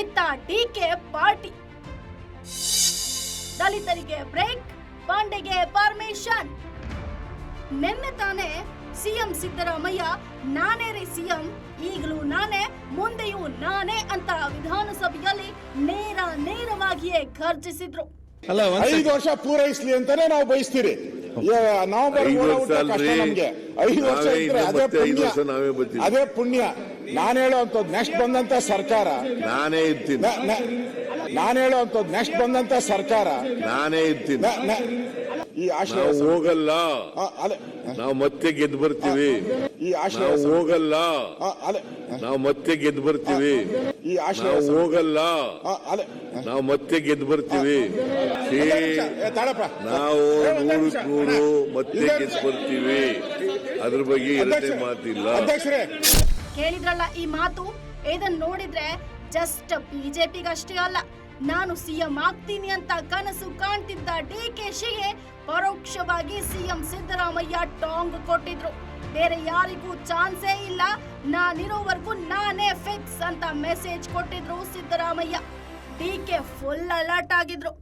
DK party. ದಲಿತರಿಗೆ break ಪಾಂಡೆಗೆ permission. ನಿನ್ನೆ ತಾನೇ ಸಿಎಂ ಸಿದ್ದರಾಮಯ್ಯ ನಾನೇ ರೀ ಸಿಎಂ ಈಗಲೂ ನಾನೇ ಮುಂದೆಯೂ ನಾನೇ ಅಂತ ವಿಧಾನಸಭೆಯಲ್ಲಿ ನೇರ ನೇರವಾಗಿಯೇ ಖರ್ಚಿಸಿದ್ರು ಐದು ವರ್ಷ ಪೂರೈಸ್ಲಿ ಅಂತಾನೆ ನಾವು ಬಯಸ್ತೀರಿ. ನವೆಂಬರ್ ಐದು ವರ್ಷ ಅದೇ ಪುಣ್ಯ. ನಾನು ಹೇಳೋಂಥದ್ದು ನೆಕ್ಸ್ಟ್ ಬಂದಂತ ಸರ್ಕಾರ. ನಾನೇ ಇರ್ತೀನಿ. ನಾನು ಹೇಳೋಂಥದ್ದು ನೆಕ್ಸ್ಟ್ ಬಂದಂತ ಸರ್ಕಾರ. ನಾನೇ ಇರ್ತೀನಿ. ನ- ನ- ಈ ಆಶ್ರಯ ನಾವು ಹೋಗಲ್ಲ. ಆ, ಅಲೆ ನಾವು ಮತ್ತೆ ಗೆದ್ದು ಬರ್ತೀವಿ. ಈ ಆಶ್ರಯ ನಾವು ಹೋಗಲ್ಲ. ಆ, ಅಲೆ ನಾವು ಮತ್ತೆ ಗೆದ್ದು ಬರ್ತೀವಿ. ಈ ಆಶ್ರಯ ನಾವು ಹೋಗಲ್ಲ. ಆ, ಅಲೆ ನಾವು ಮತ್ತೆ ಗೆದ್ದು ಬರ್ತೀವಿ. ಛೀ, ಒಂದೇ ನಿಮಿಷ. ಏ, ತಾಳಪ್ಪ. ನಾವು ಏ, ಒಂದೇ ನೂರು ಮತ್ತೆ ಗೆದ್ದು ಬರ್ತೀವಿ. ಅದ್ರ ಬಗ್ಗೆ ಎರಡನೇ ಅಧ್ಯಕ್ಷರೇ, ಮಾತಿಲ್ಲ. ಅಧ್ಯಕ್ಷರೇ. ಕೇಳಿದ್ರಲ್ಲ ಈ ಮಾತು? ಇದನ್ನ ನೋಡಿದ್ರೆ ಜಸ್ಟ್ ಬಿಜೆಪಿಗಷ್ಟೇ ಅಲ್ಲ, ನಾನು ಸಿಎಂ ಆಗ್ತೀನಿ ಅಂತ ಕನಸು ಕಾಣ್ತಿದ್ದ ಡಿ ಕೆ ಶಿಗೆ ಪರೋಕ್ಷವಾಗಿ ಸಿಎಂ ಸಿದ್ದರಾಮಯ್ಯ ಟಾಂಗ್ ಕೊಟ್ಟಿದ್ರು. ಬೇರೆ ಯಾರಿಗೂ ಚಾನ್ಸೇ ಇಲ್ಲ, ನಾನಿರೋವರೆಗೂ ನಾನೇ ಫಿಕ್ಸ್ ಅಂತ ಮೆಸೇಜ್ ಕೊಟ್ಟಿದ್ರು Siddaramaiah. D K full alert ಆಗಿದ್ರು.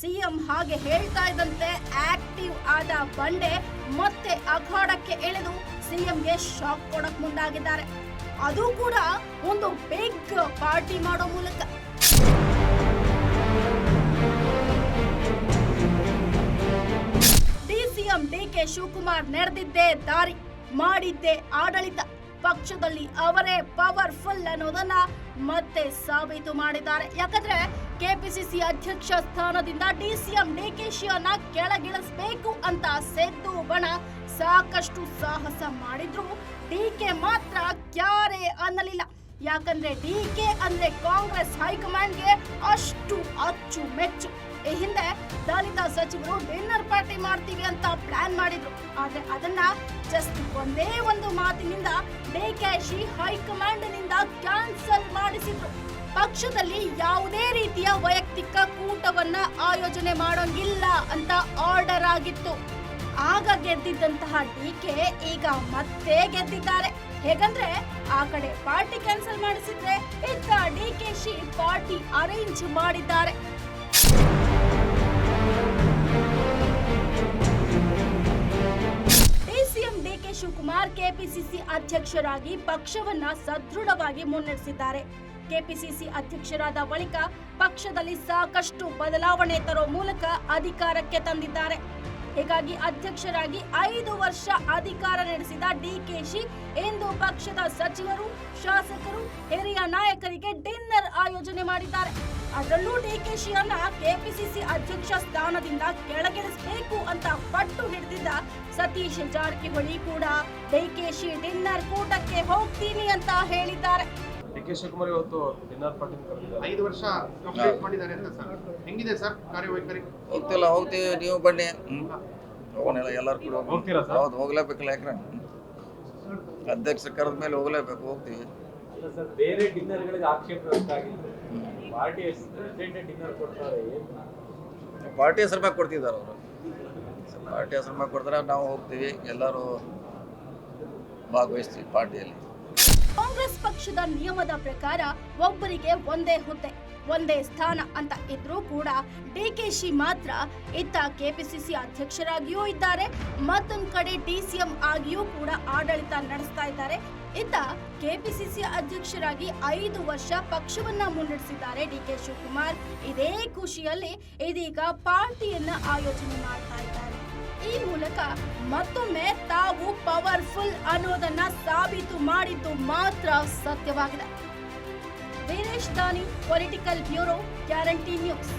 ಸಿಎಂ ಹಾಗೆ ಹೇಳ್ತಾ ಇದ್ದಂತೆ ಆಕ್ಟಿವ್ ಆದ ಬಂಡೆ ಮತ್ತೆ ಅಖಾಡಕ್ಕೆ ಇಳಿದು ಸಿಎಂಗೆ ಶಾಕ್ ಕೊಡಕ್ ಮುಂದಾಗಿದ್ದಾರೆ. ಅದು ಕೂಡ ಒಂದು ಬಿಗ್ ಪಾರ್ಟಿ ಮಾಡೋ ಮೂಲಕ. ಡಿಸಿಎಂ ಡಿಕೆ ಶಿವಕುಮಾರ್ ನಡೆದಿದ್ದೇ ದಾರಿ, ಮಾಡಿದ್ದೇ ಆಡಳಿತ. ಪಕ್ಷದಲ್ಲಿ ಅವರೇ ಪವರ್ಫುಲ್ ಅನ್ನೋದನ್ನ ಮತ್ತೆ ಸಾಬೀತು ಮಾಡಿದ್ದಾರೆ. ಯಾಕಂದ್ರೆ ಕೆಪಿಸಿಸಿ ಅಧ್ಯಕ್ಷ ಸ್ಥಾನದಿಂದ ಡಿಸಿಎಂ ಡಿಕೆಶಿಯನ್ನ ಕೆಳಗಿಳಿಸಬೇಕು ಅಂತ ಸೆದ್ದು ಬಣ ಸಾಕಷ್ಟು ಸಾಹಸ ಮಾಡಿದ್ರು. ಡಿಕೆ ಮಾತ್ರ ಯಾಕಂದ್ರೆ ಡಿಕೆ ಅಂದ್ರೆ ಕಾಂಗ್ರೆಸ್ ಹೈಕಮಾಂಡ್ಗೆ ಅಷ್ಟು ಅಚ್ಚು ಮೆಚ್ಚು. ಈ ಹಿಂದೆ ದಲಿತ ಸಚಿವರು ಡಿನ್ನರ್ ಪಾರ್ಟಿ ಮಾಡ್ತೀವಿ ಅಂತ ಪ್ಲಾನ್ ಮಾಡಿದ್ರು. ಆದ್ರೆ ಅದನ್ನ ಜಸ್ಟ್ ಒಂದೇ ಒಂದು ಮಾತಿನಿಂದ ಡಿಕೆಶಿ ಹೈಕಮಾಂಡ್ನಿಂದ ಕ್ಯಾನ್ಸಲ್ ಮಾಡಿಸಿದ್ರು. ಪಕ್ಷದಲ್ಲಿ ಯಾವುದೇ ರೀತಿಯ ವೈಯಕ್ತಿಕ ಕೂಟವನ್ನ ಆಯೋಜನೆ ಮಾಡೋಂಗಿಲ್ಲ ಅಂತ ಆರ್ಡರ್ ಆಗಿತ್ತು. ಆಗ ಗೆದ್ದಿದ್ದಂತಹ ಡಿಕೆ ಈಗ ಮತ್ತೆ ಗೆದ್ದಿದ್ದಾರೆ. ಹೇಗಂದ್ರೆ ಆ ಕಡೆ ಪಾರ್ಟಿ ಕ್ಯಾನ್ಸಲ್ ಮಾಡಿಸಿದ್ರೆ ಇತ್ತ ಶಿ ಪಾರ್ಟಿ ಅರೇಂಜ್ ಮಾಡಿದ್ದಾರೆ. ಶಿವಕುಮಾರ್ ಕೆಪಿಸಿಸಿ ಅಧ್ಯಕ್ಷರಾಗಿ ಪಕ್ಷವನ್ನ ಸದೃಢವಾಗಿ ಮುನ್ನಡೆಸಿದ್ದಾರೆ. ಕೆಪಿಸಿಸಿ ಅಧ್ಯಕ್ಷರಾದ ಬಳಿಕ ಪಕ್ಷದಲ್ಲಿ ಸಾಕಷ್ಟು ಬದಲಾವಣೆ ತರೋ ಮೂಲಕ ಅಧಿಕಾರಕ್ಕೆ ತಂದಿದ್ದಾರೆ. ಹೀಗಾಗಿ ಅಧ್ಯಕ್ಷರಾಗಿ ಐದು ವರ್ಷ ಅಧಿಕಾರ ನಡೆಸಿದ ಡಿಕೆಶಿ ಇಂದು ಪಕ್ಷದ ಸಚಿವರು, ಶಾಸಕರು, ಹಿರಿಯ ನಾಯಕರಿಗೆ ಡಿನ್ನರ್ ಆಯೋಜನೆ ಮಾಡಿದ್ದಾರೆ. ಅದರಲ್ಲೂ ಡಿಕೆಶಿಯನ್ನ ಕೆಪಿಸಿಸಿ ಅಧ್ಯಕ್ಷ ಸ್ಥಾನದಿಂದ ಕೆಳಗಿಳಿಸಬೇಕು ಅಂತ ಪಟ್ಟು ಹಿಡಿದಿದ್ದ ಸತೀಶ್ ಜಾರಕಿಹೊಳಿ ಕೂಡ, ಡಿಕೆಶಿ ಡಿನ್ನರ್ ಕೂಟಕ್ಕೆ ಹೋಗ್ತೀನಿ ಅಂತ ಹೇಳಿದ್ದಾರೆ. ಕೆ ಶಿವಕುಮಾರ್ ಇವತ್ತು ಡಿನ್ನರ್ ಪಾರ್ಟಿ ಕರೆದಿದ್ದಾರೆ. ಐದು ವರ್ಷ ಕಂಪ್ಲೀಟ್ ಮಾಡಿದ್ದಾರೆ ಅಂತ ಸರ್. ಹೆಂಗಿದೆ ಸರ್ ಕಾರ್ಯವೈಖರಿ? ಹೋಗ್ತಿಲ್ಲ ಹೋಗ್ತೀವಿ ನೀವು ಬನ್ನಿ. ಹೋಗೋಣ ಎಲ್ಲರೂ ಕೂಡ. ಹೋಗ್ತೀರಾ ಸರ್? ಹೌದು ಹೋಗ್ಲೇಬೇಕಲ್ಲ ಯಾಕ್ರೆ? ಅಧ್ಯಕ್ಷ ಕರೆದ ಮೇಲೆ ಹೋಗ್ಲೇಬೇಕು ಹೋಗ್ತೀವಿ. ಸರ್ ಬೇರೆ ಡಿನ್ನರ್ಗಳಿಗೆ ಆಕ್ಷೇಪ ವ್ಯಕ್ತಾಗಿತ್ತು ಪಾರ್ಟಿ ಪ್ರೆಸಿಡೆಂಟ್ ಡಿನ್ನರ್ ಕೊಡ್ತಾರೆ ಪಾರ್ಟಿ ಹೆಸರು ಮ್ಯಾಗ ಕೊಡ್ತಿದ್ದಾರೆ ಅವರು. ಪಾರ್ಟಿ ಹೆಸರು ಮ್ಯಾಗ ಕೊಡ್ತಾರೆ ನಾವು ಹೋಗ್ತೀವಿ ಎಲ್ಲರೂ ಭಾಗವಹಿಸ್ತೀವಿ ಪಾರ್ಟಿಯಲ್ಲಿ. ಕಾಂಗ್ರೆಸ್ ಪಕ್ಷದ ನಿಯಮದ ಪ್ರಕಾರ ಒಬ್ಬರಿಗೆ ಒಂದೇ ಹುದ್ದೆ, ಒಂದೇ ಸ್ಥಾನ ಅಂತ ಇದ್ರೂ ಕೂಡ ಡಿ ಕೆ ಶಿ ಮಾತ್ರ ಇತ್ತ ಕೆಪಿಸಿಸಿ ಅಧ್ಯಕ್ಷರಾಗಿಯೂ ಇದ್ದಾರೆ. ಮತ್ತೊಂದು ಕಡೆ ಡಿಸಿಎಂ ಆಗಿಯೂ ಕೂಡ ಆಡಳಿತ ನಡೆಸ್ತಾ ಇದ್ದಾರೆ. ಇತ್ತ ಕೆಪಿಸಿಸಿ ಅಧ್ಯಕ್ಷರಾಗಿ ಐದು ವರ್ಷ ಪಕ್ಷವನ್ನ ಮುನ್ನಡೆಸಿದ್ದಾರೆ ಡಿ ಕೆ ಶಿವಕುಮಾರ್. ಇದೇ ಖುಷಿಯಲ್ಲಿ ಇದೀಗ ಪಾರ್ಟಿಯನ್ನ ಆಯೋಜನೆ ಮಾಡ್ತಾ ಇದ್ದಾರೆ. ಈ ಮೂಲಕ ಮತ್ತೊಮ್ಮೆ ತಾವು ಪವರ್ಫುಲ್ ಅನ್ನೋದನ್ನ ಸಾಬೀತು ಮಾಡಿದ್ದು ಮಾತ್ರ ಸತ್ಯವಾಗಿದೆ. ವೀರೇಶ್ ದಾನಿ ಪೊಲಿಟಿಕಲ್ ಬ್ಯೂರೋ ಗ್ಯಾರಂಟಿ ನ್ಯೂಸ್